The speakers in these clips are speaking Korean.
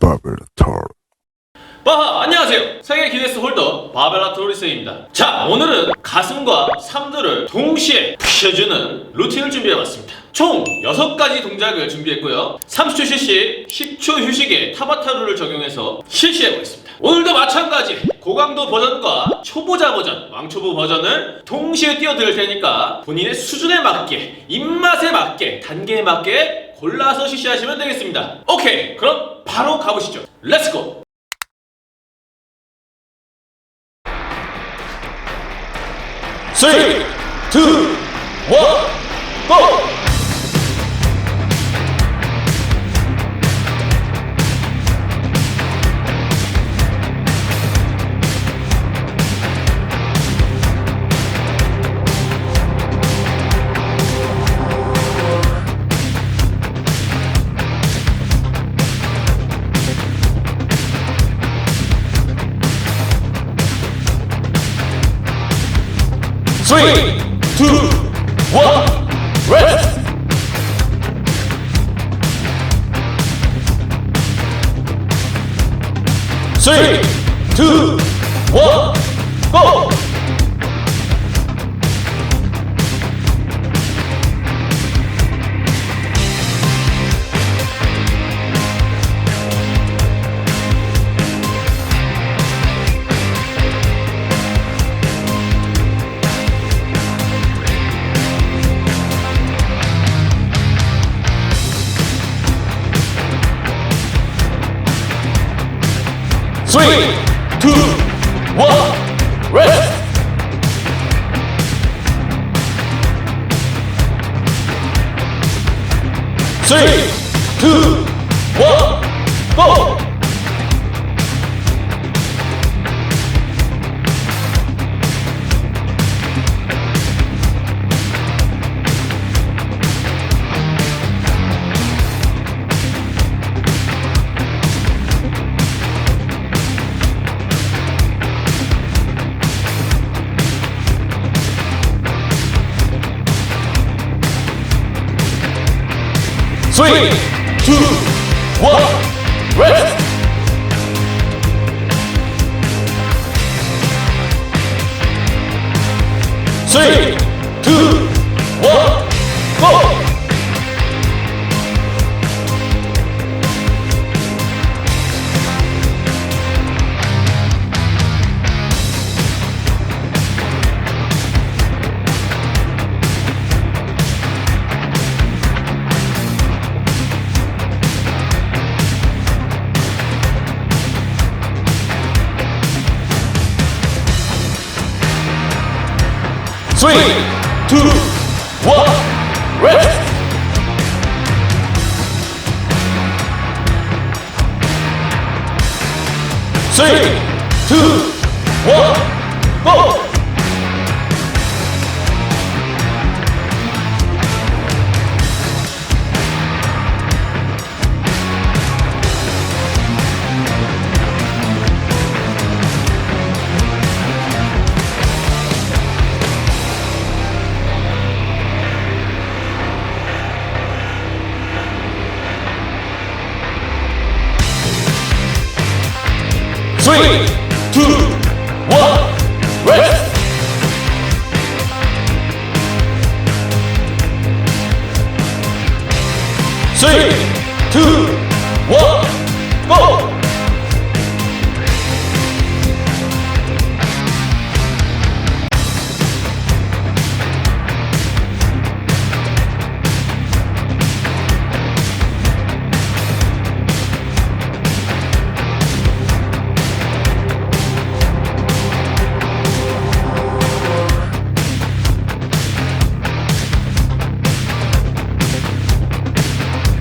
바벨토르 바 안녕하세요. 세계 기네스 홀더 바벨라 토리스입니다. 자 오늘은 가슴과 삼두를 동시에 푸셔주는 루틴을 준비해봤습니다. 총 6가지 동작을 준비했고요. 30초 실시 10초 휴식에 타바타루를 적용해서 실시해보겠습니다. 오늘도 마찬가지. 고강도 버전과 초보자 버전 왕초보 버전을 동시에 띄워드릴 테니까 본인의 수준에 맞게 입맛에 맞게 단계에 맞게 골라서 실시하시면 되겠습니다. 오케이 그럼 3, 2, 1, GO! Three, two, one, rest! Three, two, one, go! Three, two, one, rest! Three, two, one, go! Three, two, one, rest! Three, Three, two, one, rest! Three, two, one, 3, 2, 1, 레츠! 쓰리, 투,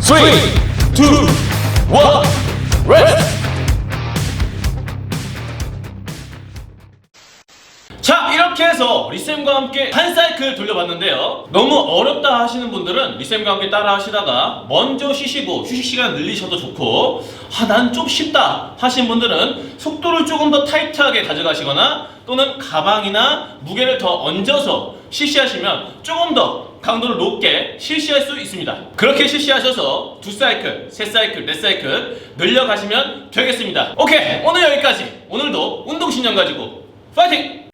3, 2, 1, 레츠! 자 이렇게 해서 리쌤과 함께 한 사이클 돌려봤는데요 너무 어렵다 하시는 분들은 리쌤과 함께 따라 하시다가 먼저 쉬시고 휴식 시간 늘리셔도 좋고 아 난 좀 쉽다 하신 분들은 속도를 조금 더 타이트하게 가져가시거나 또는 가방이나 무게를 더 얹어서 실시하시면 조금 더 강도를 높게 실시할 수 있습니다. 그렇게 실시하셔서 두 사이클, 세 사이클, 네 사이클 늘려가시면 되겠습니다. 오케이 오늘 여기까지. 오늘도 운동신념 가지고 파이팅!